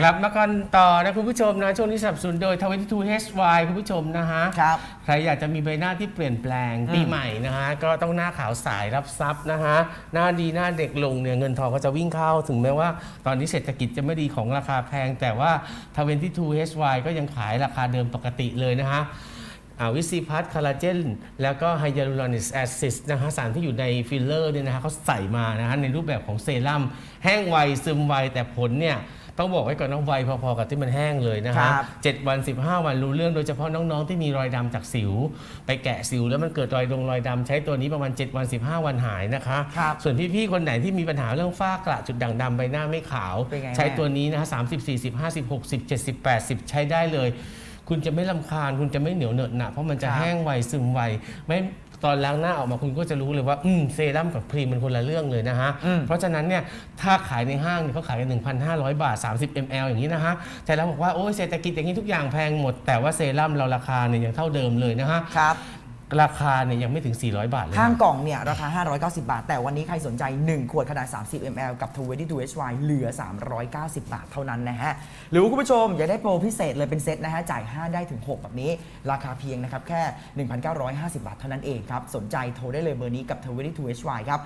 กลับมากันต่อนะคุณผู้ชมนะช่วงนี้สนับสนุนโดย 22HY คุณผู้ชมนะฮะครับ ใครอยากจะมีใบหน้าที่เปลี่ยนแปลงปีใหม่นะฮะก็ต้องหน้าขาวสายรับทรัพย์นะฮะหน้าดีหน้าเด็กลงเนี่ยเงินทองก็จะวิ่งเข้าถึงแม้ว่า ตอนนี้เศรษฐกิจจะไม่ดีของราคาแพง แต่ว่า 22HY ก็ยังขายราคาเดิมปกติเลยนะฮะ วิซีพัทคอลลาเจนแล้วก็ไฮยาลูรอนิกแอซิดนะฮะสารที่อยู่ในฟิลเลอร์เนี่ยนะฮะเขาใส่มานะฮะในรูปแบบของเซรั่มแห้งไวซึมไวแต่ผลเนี่ยต้องบอกไว้ก่อนน้องไวพอๆกับที่มันแห้งเลยนะคฮะรับเจ็ดวัน 15 วันรู้เรื่องโดยเฉพาะน้องๆที่มีรอยดำจากสิว ไปแกะสิวแล้วมันเกิดรอยดงรอยดำใช้ตัวนี้ประมาณ 7 วัน 15 วันหายนะคะ ครับส่วนพี่ๆคนไหนที่มีปัญหาเรื่องฝ้ากระจุดด่างดำใบหน้าไม่ขาว เป็นไงใช้แม่ตัวนี้นะฮะ30 40 50 60 70 80 ใช้ได้เลย คุณจะไม่ลำคาญ คุณจะไม่เหนียวเหนอะหนะเพราะมันจะครับ แห้งไวซึมไวไม่ตอนล้างหน้าออกมาคุณก็จะรู้เลยว่าอืมเซรั่มกับครีมมันคนละเรื่องเลยนะฮะ อืม เพราะฉะนั้นเนี่ยถ้าขายในห้างเนี่ยเขาขายกัน 1,500 บาท 30 ml อย่างนี้นะฮะแต่เราบอกว่าโอ้ยเศรษฐกิจอย่างนี้ทุกอย่างแพงหมด แต่ว่าเซรั่มเราราคาเนี่ยยังเท่าเดิมเลยนะฮะ ครับ ราคาเนี่ยยังไม่ถึง 400 บาทเลยนะ ข้างกล่องเนี่ยราคา 590 บาท แต่วันนี้ใครสนใจ 1 ขวดขนาด 30 ml กับ 22HY เหลือ 390 บาทเท่านั้นนะฮะ หรือว่าคุณผู้ชมอยากได้โปรพิเศษเลยเป็นเซตนะฮะ จ่าย 5 ได้ถึง 6 แบบนี้ ราคาเพียงนะครับ แค่ 1,950 บาทเท่านั้นเองครับ สนใจโทรได้เลยเบอร์นี้กับ 22HY ครับ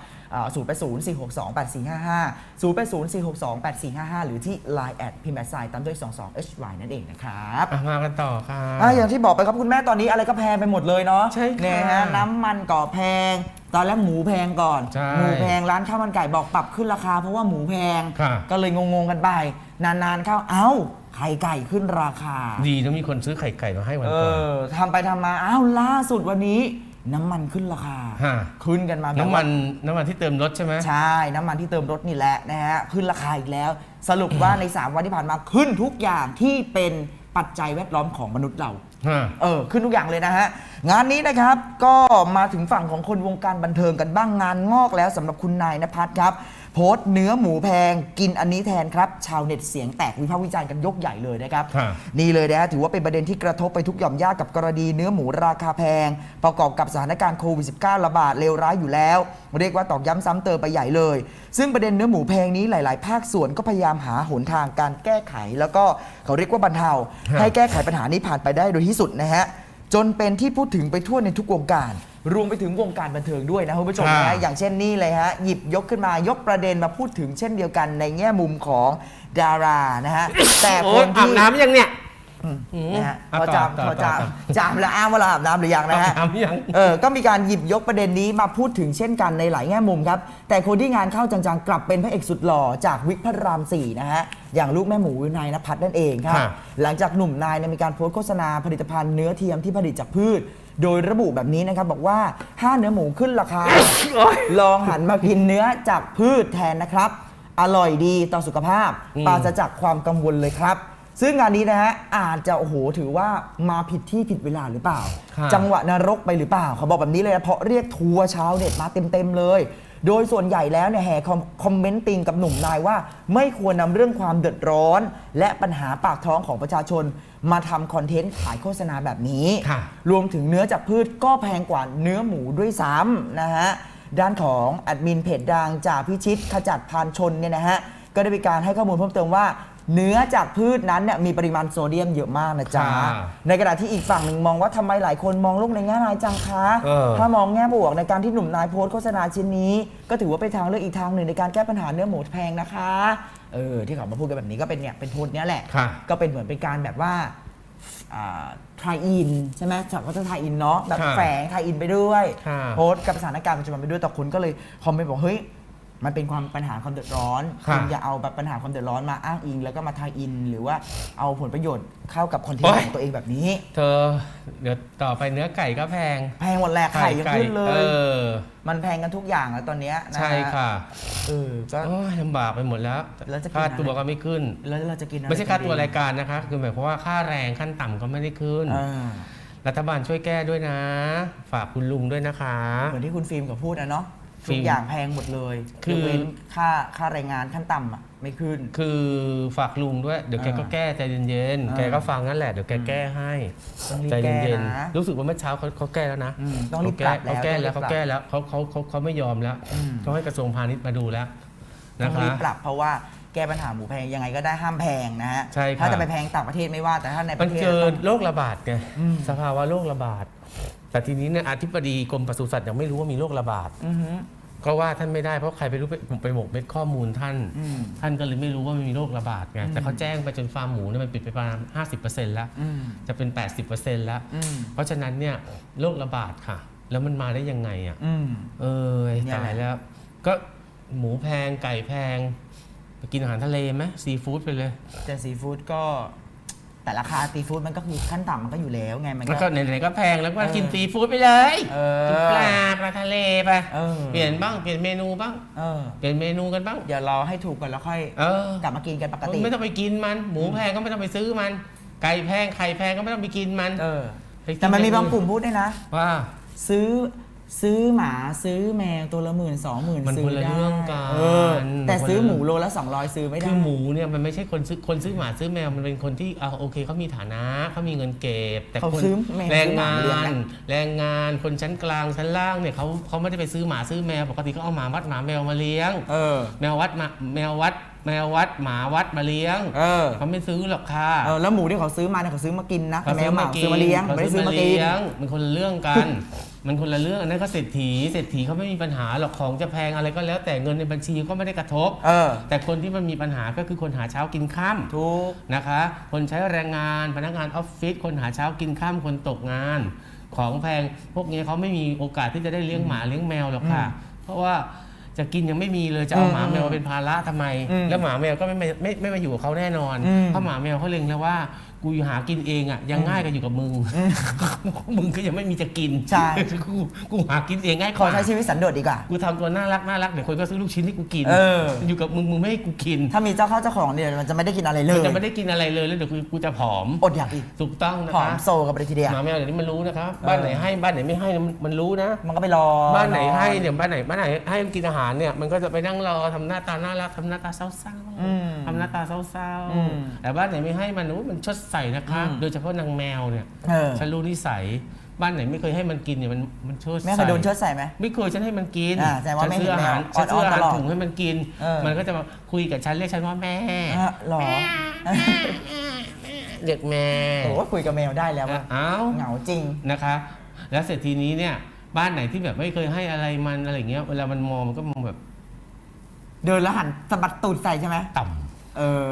ศูนย์แปดศูนย์สี่หกสองแปดสี่ห้าห้าศูนย์แปดศูนย์สี่หกสองแปดสี่ห้าห้าหรือที่ Line แอดพิมพ์แอดไซน์ตามด้วย 22 HY นั่นเองนะครับอะมากันต่อค่ะอะอย่างที่บอกไปครับคุณแม่ตอนนี้อะไรก็แพงไปหมดเลยเนาะ ใช่ค่ะเนี่ยฮะน้ำมันก็แพง ตอนแรกหมูแพงก่อน ใช่หมูแพงร้านข้าวมันไก่บอกปรับขึ้นราคา เพราะว่าหมูแพง ค่ะ ก็เลยงงๆกันไป นานๆเข้าเอ้าไข่ไก่ขึ้นราคา ดีนะมีคนซื้อไข่ไก่มาให้วันเอก่อน อทำไปทำมาอ้าวล่าสุดวันนี้ น้ำมันขึ้นราคา ฮะ ขึ้นกันมาแบบน้ำมันว่าน้ำมันที่เติมรถใช่ไหม ใช่ น้ำมันที่เติมรถนี่แหละนะฮะขึ้นราคาอีกแล้ว สรุปว่าใน 3 วันที่ผ่านมาขึ้นทุกอย่างที่เป็นปัจจัยแวดล้อมของมนุษย์เราฮะ เออขึ้นทุกอย่างเลยนะฮะ งานนี้นะครับก็มาถึงฝั่งของคนวงการบันเทิงกันบ้างงานงอกแล้วสำหรับคุณนายนภัสครับ โพสต์เนื้อหมูแพงกินอันนี้แทนครับ ชาวเน็ตเสียงแตกวิพากษ์วิจารณ์กันยกใหญ่เลยนะครับ ค่ะ นี่เลยนะฮะถือว่าเป็นประเด็นที่กระทบไปทุกหย่อมย่ากับกรณีเนื้อหมูราคาแพง ประกอบกับสถานการณ์โควิด -19 ระบาดเลวร้ายอยู่แล้ว เรียกว่าตอกย้ำซ้ำเติมไปใหญ่เลย ซึ่งประเด็นเนื้อหมูแพงนี้หลาย ๆ ภาคส่วนก็พยายามหาหนทางการแก้ไข แล้วก็เขาเรียกว่าบรรเทาฮะให้แก้ไขปัญหานี้ผ่านไปได้โดยที่สุดนะฮะจนเป็นที่พูดถึงไปทั่วในทุกวงการ รวมไปถึงวงการบันเทิงด้วยนะคุณผู้ชมค่ะนะอย่างเช่นนี่เลยฮะ หยิบยกขึ้นมายกประเด็นมาพูดถึงเช่นเดียวกันในแง่มุมของดารานะฮะ แต่โอ้คนอาบที่น้ำยังเนี่ย นะฮะอะพอต่อจามต่อพอต่อจามต่อ จามแล้วอ้างว่าเราอาบน้ำหรือยังนะฮะอาบน้ำยัง เออก็มีการหยิบยกประเด็นนี้มาพูดถึงเช่นกันในหลายแง่มุมครับ แต่คนที่งานเข้าจังๆ กลับเป็นพระเอกสุดหล่อจากวิกพระรามสี่นะฮะ อย่างลูกแม่หมูนายนภัสนั่นเองครับ ค่ะ หลังจากหนุ่มนายเนี่ยมีการโพสต์โฆษณาผลิตภัณฑ์เนื้อเทียมที่ผลิตจากพืช โดยระบุแบบนี้นะครับบอกว่าถ้าเนื้อหมูขึ้นราคา ลองหันมากินเนื้อจากพืชแทนนะครับ อร่อยดีต่อสุขภาพอืมปราศจากความกังวลเลยครับ ซึ่งงานนี้นะฮะอาจจะโอ้โหถือว่ามาผิดที่ผิดเวลาหรือเปล่าค่ะจังหวะนรกไปหรือเปล่าเขาบอกแบบนี้เลยนะเพราะเรียกทัวร์ชาวเน็ตมาเต็มๆเลย โดยส่วนใหญ่แล้วเนี่ยแห่คอมคอมเมนต์ติงกับหนุ่มนายว่า ไม่ควรนำเรื่องความเดือดร้อน และปัญหาปากท้องของประชาชน มาทำคอนเทนต์ขายโฆษณาแบบนี้ ค่ะ รวมถึงเนื้อจากพืชก็แพงกว่าเนื้อหมูด้วยซ้ำนะฮะ ด้านของแอดมินเพจดังจ่าพิชิตขจัดพานชนเนี่ยนะฮะ ก็ได้มีการให้ข้อมูลเพิ่มเติมว่า เนื้อจากพืชนั้นเนี่ยมีปริมาณโซเดียมเยอะมากนะจ๊ะ ค่ะในขณะที่อีกฝั่งหนึ่งมองว่าทำไมหลายคนมองโลกในแง่ร้ายจังคะ เออ ถ้ามองแง่บวกในการที่หนุ่มนายโพสต์โฆษณาชิ้นนี้ ก็ถือว่าเป็นทางเลือกอีกทางหนึ่งในการแก้ปัญหาเนื้อหมูแพงนะคะ เออที่เขามาพูดกันแบบนี้ก็เป็นเนี่ยเป็นโพสต์เนี้ยแหละ ค่ะก็เป็นเหมือนเป็นการแบบว่าทายอินใช่ไหมจากว่าจะทายอินเนาะแบบค่ะแฝงทายอินไปด้วย ค่ะ โพสต์กับสถานการณ์ปัจจุบันไปด้วยแต่คุณก็เลยคอมเมนต์บอกเฮ้ย มันเป็นความปัญหาความเดือดร้อนค่ะณอย่าเอาแบบปัญหาความเดือดร้อนมาอ้างอิง แล้วก็มาทายอิน หรือว่าเอาผลประโยชน์เข้ากับคอนเทนโอ๊ต์ยของตัวเองแบบนี้เธอเดี๋ยวต่อไปเนื้อไก่ก็แพงแพงหมดแหละไข่ยังขึ้นเลเอย อ มันแพงกันทุกอย่างแล้วตอนเนี้ยนะฮใช่ค่ะเออก็ โอ้ยลำบากไปหมดแล้วแล้วจะกินค่าอะไรตัวก็ไม่ขึ้น แล้วเราจะกินอะไรไม่ใช่ค่าตัวกันดีรายการนะคะ คือหมายความว่าค่าแรงขั้นต่ำก็ไม่ได้ขึ้นอ่ารัฐบาลช่วยแก้ด้วยนะ ฝากคุณลุงด้วยนะคะ เหมือนที่คุณฟิล์มกับพูดนะเนาะ ฟิทุล์กมอย่างแพงหมดเลยคือยกเว้นค่าค่าแรงงานขั้นต่ำอะไม่ขึ้น คือฝากลุงด้วย เดี๋ยวแกอ่าก็แก้ใจเย็นๆอ่าแกก็ฟังนั่นแหละ เดี๋ยวแกแก้ให้ ต้องรีบใจแก้เย็นนะๆ รู้สึกว่าเมื่อเช้าเขาเขาแก้แล้วนะอืมต้องรีบเขาปรับแก้แล้วเขาแก้แล้วต้องรีบปรับเขาแก้แล้วเขาเขาเขาเขาไม่ยอมแล้วอืม เขาให้กระทรวงพาณิชย์มาดูแล้วต้นะองคะรีบปรับเพราะว่าแก้ปัญหาหมูแพงยังไงก็ได้ห้ามแพงนะฮะ ใช่ครับ ถ้าจะไปแพงต่างประเทศไม่ว่าแต่ถ้าในปมันระเทศเกิต้ดองโรคระบาดไงอืมสภาวะโรคระบาด แต่ทีนี้เนี่ยอธิบดีกรมปศุสัตว์ยังไม่รู้ว่ามีโรคระบาดอือฮึ ก็ว่าท่านไม่ได้เพราะใครไปรู้ไปไปหมกเม็ดข้อมูลท่าน อืม ท่านก็เลยไม่รู้ว่ามันมีโรคระบาดไงอืมแต่เขาแจ้งไปจนฟาร์มหมูเนี่ยมันปิดไปประมาณ50%แล้ว อืมจะเป็น 80%แล้ว อืมเพราะฉะนั้นเนี่ยโรคระบาดค่ะ แล้วมันมาได้ยังไงอะ อืม เออเนี่ยตายแล้ว ก็หมูแพงไก่แพง ไปกินอาหารทะเลไหมซีฟู้ดไปเลย แต่ซีฟู้ดก็ แต่ราคาซีฟู้ดมันก็คือขั้นต่ำมันก็อยู่แล้วไงมันแล้วก็ก็ไหนๆก็แพงแล้วก็เออกินซีฟู้ดไปเลยเออกินปลาปลาทะเลไปเออ เปลี่ยนบ้างเปลี่ยนเมนูบ้าง เออ เปลี่ยนเมนูกันบ้าง เดี๋ยวรอให้ถูกก่อนแล้วค่อยเออ กลับมากินกันปกติ ไม่ต้องไปกินมัน หมูแพงก็ไม่ต้องไปซื้อมัน ไก่แพงไข่แพงก็ไม่ต้องไปกินมันเออไปกิแต่มันมีบางกลุ่อย่มพูดด้วยนะ ว่า ซื้อ ซื้อหมาซื้อแมวตัวละหมื่นสองหมื่นมันซื้คนละได้เรื่องกันเออแต่มันคนละซื้อหมูโลละ 200 ซื้อไม่ได้ คือหมูเนี่ยมันไม่ใช่คนซื้อคนซื้อหมาซื้อแมวมันเป็นคนที่เอาโอเคเขามีฐานะเขามีเงินเก็บ แต่เขาคนซื้อแมวแรงซื้อหมางาเลี้ยงน นะ แรงงานคนชั้นกลางชั้นล่างเนี่ยเขาเขาไม่ได้ไปซื้อหมาซื้อแมวปกติเขาเอาหมาวัดหมาแมวมาเลี้ยง เออ แมววัดมาแมววัด แมววัดหมาวัดมาเลี้ยงเออ เขาไม่ซื้อหรอกค่ะเออแล้วหมูที่เขาซื้อมาเนี่ยเขาซื้อมากินนะแต่เขาแมวหมาซื้อมาเลี้ยงเขาไม่ได้ซื้อมากินเลี้ยงมันคนละเรื่องกัน มันคนละเรื่องอันนั้นก็เศรษฐีเศรษฐีเขาไม่มีปัญหาหรอกของจะแพงอะไรก็แล้วแต่เงินในบัญชีก็ไม่ได้กระทบ เออ แต่คนที่มันมีปัญหาก็คือคนหาเช้ากินค่ำทุกนะคะ คนใช้แรงงานพนักงานออฟฟิศคนหาเช้ากินค่ำคนตกงาน ของแพงพวกนี้เขาไม่มีโอกาสที่จะได้เลี้ยงหมาเลี้ยงแมวหรอกค่ะ เพราะว่า จะกินยังไม่มีเลยจะเอาอืมหมาแมวมาเป็นภาระทำไมอืมแล้วหมาแมวก็ไม่ไม่ไม่ไม่มาอยู่กับเขาแน่นอนอืมเพราะหมาแมวเขาเล็งแล้วว่า กูหากินเองอะยังง่ายกว่าอยู่กับมึง มึงก็ยังไม่มีจะกินใช่ กูกูหากินเองง่ายกขอว่าใช้ชีวิตสันโดษดีกว่า กูทำตัวน่ารักน่ารักเดี๋ยวคนก็ซื้อลูกชิ้นให้กูกินเอออ ยู่กับมึงมึงไม่ให้กูกินถ้ามีเจ้าเข้าเจ้าของเนี่ยมันจะไม่ได้กินอะไรเลมันย จะไม่ได้กินอะไรเลยแล้วเดี๋ยวกูกูจะผอมอดอยากอีกถูกต้องนะผอมคะโซกันไปเลยทีเดียว หมาแมวเดี๋ยวนี้มันรู้นะครับบ้านไหนให้บ้านไหนไม่ให้เนี่ยมันมันรู้นะ มันก็ไปรอบ้านไหนอให้เนี่ยบ้านไหนบ้านไหนให้มันกินอาหารเนี่ยมันก็จะไปนั่งรอทำหน้าตาน่ารักทำหน้าตาเศร้าอืมๆ ทำหน้าตาเศร้าอืมๆแต่บ้านไหนไม่ให้มันโอ้มันชดใส่นะคะอืมโดยเฉพาะนางแมวเนี่ยเออฉันรู้นิสัยบ้านไหนไม่เคยให้มันกินเนี่ยมันมันชดแม่เคใส่ยโดนเชิดใส่ไหมไม่เคยฉันให้มันกินอ่าแสดงว่าฉันแม่ซื้ออาหารเห็นแมวฉันซื้ออาหารอ่อนๆตลอดถุงให้มันกินเออมันก็จะมาคุยกับฉันเรียกฉันว่าแม่อะหรอเรียกแม่โอ้โหคุยกับแมวได้แล้วอะอ้าวเหงาจริงนะคะ แล้วเสร็จทีนี้เนี่ยบ้านไหนที่แบบไม่เคยให้อะไรมันอะไรอย่างเงี้ยเวลามันมองมันก็มองแบบ เดินแล้วหันสะบัดตูดใส่ใช่ไหมต่ เออ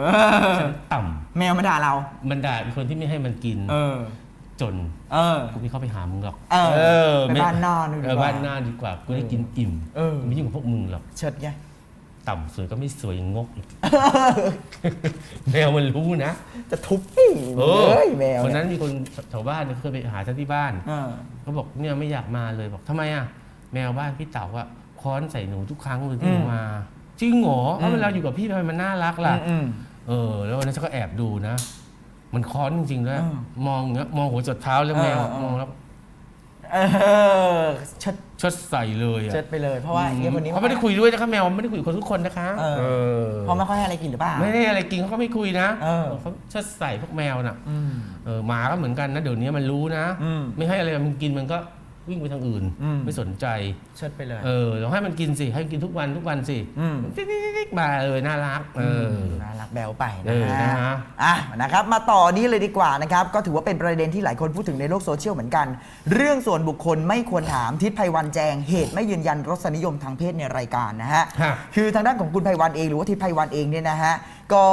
ำฉันต่แมวมาด่าเราำมันด่าเป็นคนที่ไม่ให้มันกินเออ จนเออ กูไม่เข้าไปหามึงหรอกเออไปม่บ้านนอนดีกว่า เออบ้านนอนดีกว่ากูได้กินอิ่มเออไม่ยุ่งกับพวกมึงหรอกเชิดไง ต่ำสวยก็ไม่สวยยังงกอีกแมวมันรู้นะจะทุบอีกเอเฮ้ยแมววันเยนั้นมีคนแถวบ้านเนี่ยเคยไปหาฉันที่บ้านเออ เขาบอกเนี่ยไม่อยากมาเลยบอกทำไมอะ แมวบ้านพี่เต๋าอะค้อนใส่หนูทุกครั้งเลยที่หนูอืมมา จริงเหรอเอาอืมเวลาอยู่กับพี่ทำไมมันน่ารักล่ะ อืม เออ แล้ววันนั้นฉันก็แอบดูนะ มันค้อนจริงๆด้วยอืมมองอย่างเงี้ยมองหัวจดเท้าแล้วแมวอะเออเออมองแล้วเออเชิดชดใส่เลยอะเชิดไปเลย เพราะว่าเฮียคนนี้เขาไม่ได้คุยด้วยนะคะแมวไม่ได้คุยกับคนทุกคนนะคะเออเออเพราะไม่ค่อยให้อะไรกินหรือเปล่า ไม่ได้อะไรกินเขาก็ไม่คุยนะเออ เขาชดใส่พวกแมวน่ะ อืม เออหมาก็เหมือนกันนะ เดี๋ยวนี้มันรู้นะ อืม ไม่ให้อะไรมันกินมันก็ วิ่งไปทางอื่น อืม ไม่สนใจ เชิดไปเลย เออเราให้มันกินสิ ให้มันกินทุกวันทุกวันสิอืม ติ๊กๆๆๆมาเออน่ารัก เออ น่ารักแบวไปเอนะอนะฮะฮะ อะนะครับมาต่อนี้เลยดีกว่านะครับ ก็ถือว่าเป็นประเด็นที่หลายคนพูดถึงในโลกโซเชียลเหมือนกัน เรื่องส่วนบุคคลไม่ควรถามทิศไพวันแจง เหตุไม่ยืนยันรสนิยมทางเพศในรายการนะฮะ ฮะ คือทางด้านของคุณไพวันเองหรือว่าทิศไพวันเองเนี่ยนะฮะ ก็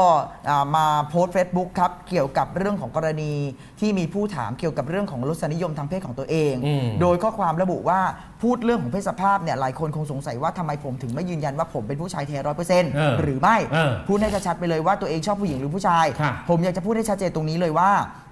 อ่ามาโพสต์ Facebook ครับเกี่ยวกับเรื่องของกรณีที่มีผู้ถามเกี่ยวกับเรื่องของรสนิยมทางเพศของตัวเองอืมโดยข้อความระบุว่าพูดเรื่องของเพศสภาพเนี่ยหลายคนคงสงสัยว่าทำไมผมถึงไม่ยืนยันว่าผมเป็นผู้ชายแท้ร้อยเปอร์เซ็นต์เออหรือไม่เออพูดให้ชัดๆไปเลยว่าตัวเองชอบผู้หญิงหรือผู้ชายค่ะผมอยากจะพูดให้ชัดเจนตรงนี้เลยว่า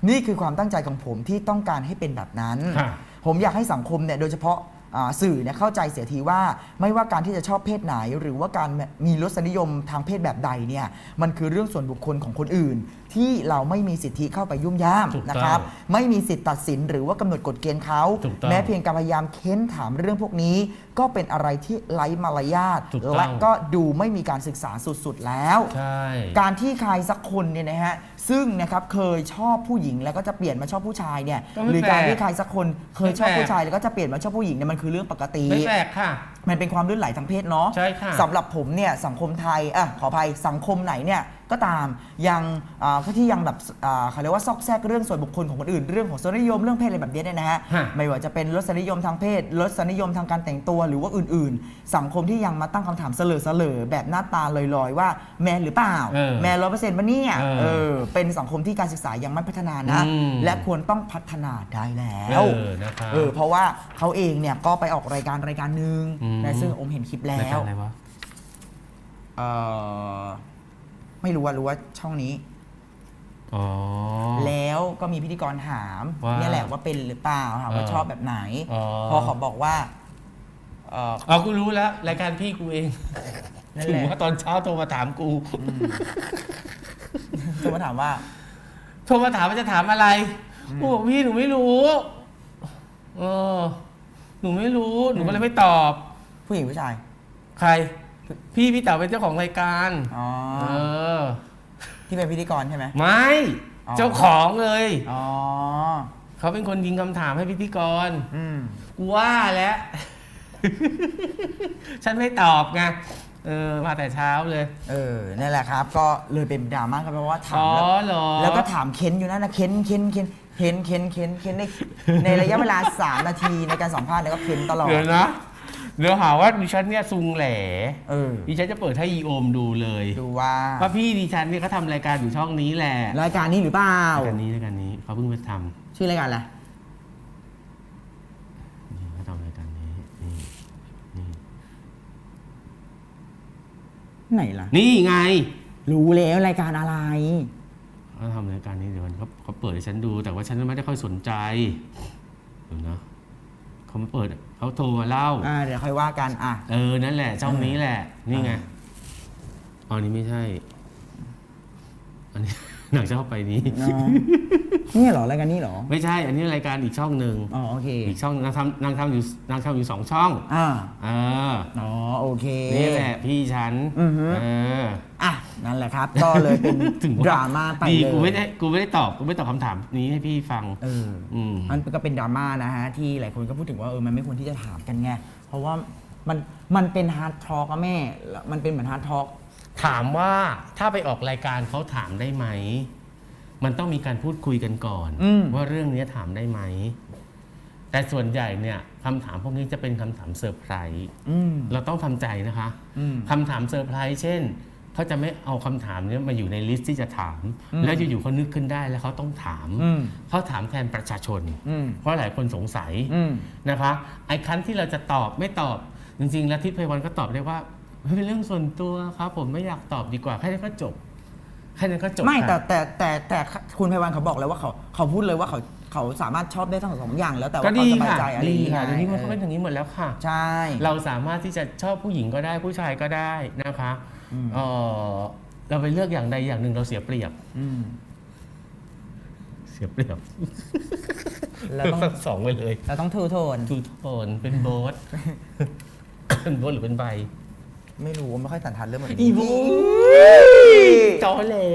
นี่คือความตั้งใจของผมที่ต้องการให้เป็นแบบนั้นค่ะผมอยากให้สังคมเนี่ยโดยเฉพาะอ่า สื่อเนี่ยเข้าใจเสียทีว่า ไม่ว่าการที่จะชอบเพศไหน หรือว่าการมีรสนิยมทางเพศแบบใดเนี่ยมันคือเรื่องส่วนบุคคลของคนอื่น ที่เราไม่มีสิทธิเข้าไปยุ่มย่ามถูกต้องนะครับไม่มีสิทธิตัดสินหรือว่ากำหนดกฎเกณฑ์เขาถูกต้องแม้เพียงการพยายามเค้นถามเรื่องพวกนี้ ก็เป็นอะไรที่ไร้มารยาทถูกต้อง และก็ดูไม่มีการศึกษาสุดๆแล้ว ใช่ การที่ใครสักคนเนี่ยนะฮะซึ่งนะครับเคยชอบผู้หญิงแล้วก็จะเปลี่ยนมาชอบผู้ชายเนี่ยก็ไม่หรือการแปลกที่ใครสักคนเคยชอบไม่แปลก ผู้ชายแล้วก็จะเปลี่ยนมาชอบผู้หญิงเนี่ยมันคือเรื่องปกติ ไม่แปลกค่ะ มันเป็นความลื่นไหลทางเพศเนาะใช่ค่ะสำหรับผมเนี่ยสังคมไทยอะขออภัยสังคมไหนเนี่ย ก็ตามยังอ่าที่ยังแบบอ่าเขาเรียกว่าซอกแซกเรื่องส่วนบุคคลของคนอื่นเรื่องของรสนิยมเรื่องเพศอะไรแบบนี้เนี่ยนะฮะฮะ ไม่ว่าจะเป็นรสนิยมทางเพศรสนิยมทางการแต่งตัวหรือว่าอื่น ๆ สังคมที่ยังมาตั้งคำถามเสลอเสลอๆแบบหน้าตาลอยๆ ว่าแมนหรือเปล่า เออแมนร้อยเปอร์เซ็นต์ปะเนี่ยเออเออเป็นสังคมที่การศึกษายังไม่พัฒนานะ อืม และควรต้องพัฒนาได้แล้ว เออนะครับ เออเพราะว่าเขาเองเนี่ยก็ไปออกรายการรายการหนึ่งอืม นะซึ่งอมเห็นคลิปแล้รายกาวรอะไรวะ เออ ไม่รู้ว่ารู้ว่าช่องนี้ อ๋อ แล้วก็มีพิธีกรถามว่าเนี่ยแหละว่าเป็นหรือเปล่าถามว่าเออชอบแบบไหน อ๋อ พอเขาบอกว่าเอออ๋อกูรู้แล้ว รายการพี่กูเองนั่นถึแหงละว่าตอนเช้าโทรมาถามกูคือมาถามว่า โทรมาถามว่าจะถามอะไรกูบอกพี่หนูไม่รู้ เออ หนูไม่รู้ หนูก็เลยไม่ตอบ ผู้หญิงผู้ชาย ใคร พี่พี่เต๋าเป็นเจ้าของรายการอ๋อเออ ที่เป็นพิธีกรใช่ไหม ไม่ อ๋อ เจ้าของเลย อ๋อ เขาเป็นคนยิงคำถามให้พิธีกร อืม กูว่าแล้ว ฉันไม่ตอบไงเออมาแต่เช้าเลยเออ นั่นแหละครับ ก็เลยเป็นดราม่ากันเพราะว่าถาอ๋มอแล้ว เหรอแล้วก็ถามเค้นอยู่นั่นนะเค้นเค้นเค้นเค้นเค้นเค้นเค้นในในระยะเวลา 3 นาทีในการสัมภาษณ์เนี่ยก็เค้นตลอด เดี๋ยวนะ เดี๋ยวหาว่าดิฉันเนี่ยซุงแหล่เออ ดิฉันจะเปิดให้อีโอมดูเลยดูว่าว่าพี่ดิฉันเนี่ยเขาทำรายการอยู่ช่องนี้แหละรายการนี้หรือเปล่ารายการนี้รายการนี้เขาเพิ่งไปทชื่อรายการอะไรำนี่เขาทำรายการนี้นี่นี่ไหนล่ะ นี่ไงรู้แล้วรายการอะไร เขาทำรายการนี้เดี๋ยวเขาเขาเปิดให้ฉันดู แต่ว่าฉันไม่ได้ค่อยสนใจเดี๋ยวนะ เขามาเปิดเขาโทรมาเล่า อ่าเดี๋ยวค่อยว่ากันอะ เออ นั่นแหละช่องนี้แหละ นี่ไงอ๋อนี่ไม่ใช่ อันนี้ หนังชอบไปนี้อ๋ อนี่เหรอรายการนี้เหรอไม่ใช่ อันนี้รายการอีกช่องหนึ่งอ๋อโอเคอีกช่องนางทำนางทำอยู่นางทำอยู่สองช่องอ่าเอออ๋อโอเคนี่แหละพี่ฉันอือฮึเอออะนั่นแหละครับ ก็เลยเป็นถึงว่ดราม่าไปดีเลยกูไม่ได้กูไม่ได้ตอบกูไม่ตอบคำถามนี้ให้พี่ฟังเอออืมมันก็เป็นดราม่านะฮะที่หลายคนก็พูดถึงว่าเออมันไม่ควรที่จะถามกันไงเพราะว่ามันมันเป็นฮาร์ดทอล์กอะแม่แล้วมันเป็นเหมือนฮาร์ดทอล์กถามว่าถ้าไปออกรายการเขาถามได้ไหม มันต้องมีการพูดคุยกันก่อน อืม ว่าเรื่องนี้ถามได้ไหม แต่ส่วนใหญ่เนี่ยคำถามพวกนี้จะเป็นคำถามเซอร์ไพรส์อืม เราต้องทำใจนะคะอืม คำถามเซอร์ไพรส์เช่นเขาจะไม่เอาคำถามเนี้ยมาอยู่ในลิสต์ที่จะถามอืมแล้วอยู่ๆเขานึกขึ้นได้แล้วเขาต้องถามอืม เขาถามแทนประชาชน อืม เพราะหลายคนสงสัย อืม นะคะไอ้คันที่เราจะตอบไม่ตอบจริงๆ แล้วทิศไพวันก็ตอบได้ว่าเฮ้ยเป็นเรื่องส่วนตัวครับ ผมไม่อยากตอบดีกว่าแค่นั้นก็จบ แค่นั้นก็จบไม่แต่ค่ะ แต่แต่แต่คุณไพวันเขาบอกแล้วว่าเขาเขาพูดเลยว่าเขาเขาสามารถชอบได้ทั้งสองอย่างแล้วแต่ก็ว่าเขาดีสบายค่ะใจอะไรดีอย่างค่ะเดี๋ยวนี้เงี้มันยก็เป็นอย่างนี้หมดแล้วค่ะ ใช่ เราสามารถที่จะชอบผู้หญิงก็ได้ผู้ชายก็ได้นะคะเออเราไปเลือกอย่างใดอย่างหนึ่งเราเสียเปรียบ อืม เสียเปรียบแล้วต้อง ทั้งสองไปเลยเราต้องทูโทน ทูโทนเป็นโบ๊ทเป็นโบ๊ทหรือเป็นใบ ไม่รู้ไม่ค่อยสันทัดเรื่องแบบอีนี้โบ๊จอเหล่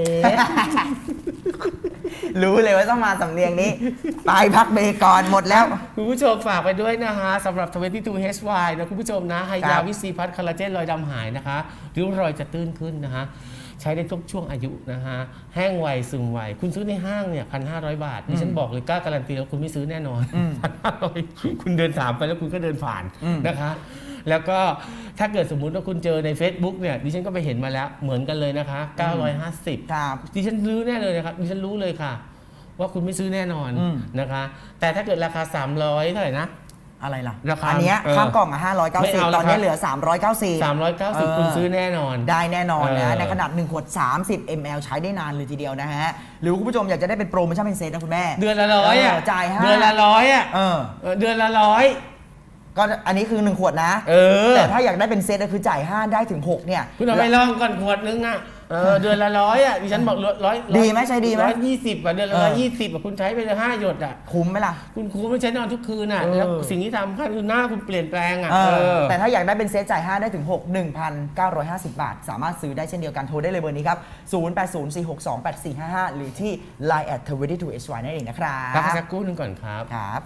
รู้เลยว่าต้องมาสำเนียงนี้ ไปพักเบรกก่อนหมดแล้ว คุณผู้ชมฝากไปด้วยนะคะสำหรับ 22 HY นะคุณผู้ชมนะไฮครัยาบวิซีพัทคอลลาเจนรอยดำหายนะคะริ้วรอยจะตื้นขึ้นนะคะใช้ได้ทุกช่วงอายุนะคะแห้งไว ซึมไว คุณซื้อในห้างเนี่ยพันห้าร้อยบาทดิฉันบอกเลยกล้าการันตีแล้วคุณไม่ซื้อแน่นอนพันห้าร้อยคุณเดินถามไปแล้วคุณก็เดินผ่านนะคะ แล้วก็ถ้าเกิดสมมุติว่าคุณเจอใน Facebook เนี่ยดิฉันก็ไปเห็นมาแล้วเหมือนกันเลยนะคะ 950ครับดิฉันรู้แน่เลยนะครับดิฉันรู้เลยค่ะ ว่าคุณไม่ซื้อแน่นอนอืม นะคะ แต่ถ้าเกิดราคา 300เท่าไหร่นะ อะไรล่ะ ราคาอันเนี้ยเออข้างกล่องอะไม่เอา590แล้วตอนนี้ครับเหลือ 390 390 คุณซื้อแน่นอน ได้แน่นอนนะเออในขนาด 1 ขวด 30 ml ใช้ได้นานเลยทีเดียวนะฮะ หรือคุณผู้ชมอยากจะได้เป็นโปรโมชั่นเป็นเซตนะคุณแม่ เดือนละร้อยอะเจ่ายห้า เดือนละร้อยอะเออ เออเดือนละร้อย ก็อันนี้คือ1ขวดนะ เออ แต่ถ้าอยากได้เป็นเซตก็คือจ่าย5ได้ถึง6เนี่ยคุณเอาไปลองก่อนขวดนึงอะเออเดือนละร้อยอะดิฉันบอกร้อยดีไหมใช้ดีไหมร้อยยี่สิบอะเดือนละเออร้อยยี่สิบอะคุณใช้ไปเลยห้าหยดอะคุ้มไหมล่ะ คุณครูไม่ใช้นอนทุกคืนอะเออแล้วสิ่งที่ทำคือหน้าคุณเปลี่ยนแปลงอะเอเอออแต่ถ้าอยากได้เป็นเซตจ่าย5ได้ถึง6 1,950บาท สามารถซื้อได้เช่นเดียวกันโทรได้เลยเบอร์นี้ครับ0804628455หรือที่ Line at 22 hy นั่นเองนะครับพักสักครู่หนึงก่อนครับครับ